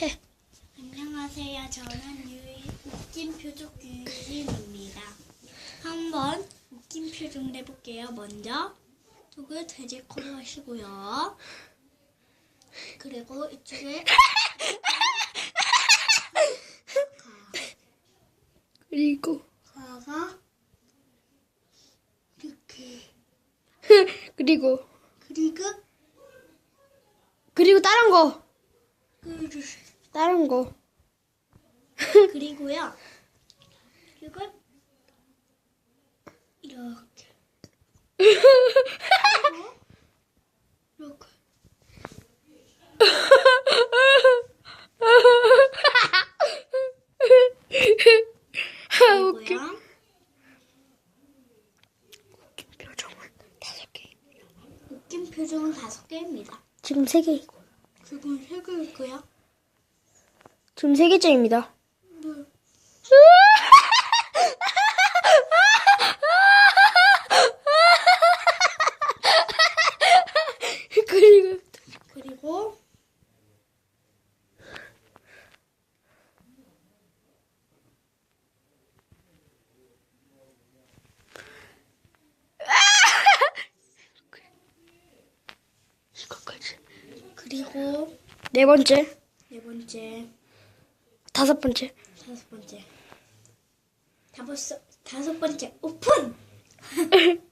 해. 안녕하세요. 저는 유이, 웃긴 표적 유진입니다. 한번 웃긴 표정 내볼게요. 먼저 이쪽을 돼지코로 하시고요. 그리고 이쪽에 그리고 가가 이렇게 그리고 그리고 그리고 다른 거 그리- 다른 거 그리고요. 그리고 이렇게 이렇게 아 웃겨. 표정은 다섯 개. 웃긴 표정은 다섯 개입니다. 지금 세 개이고 지금 세 개일까요? 지금 세 개째입니다. 네. 그리고 그리고 이거까지. 그리고 네 번째, 네 번째, 다섯 번째. 다섯 번째, 다섯 다섯 번째 오픈.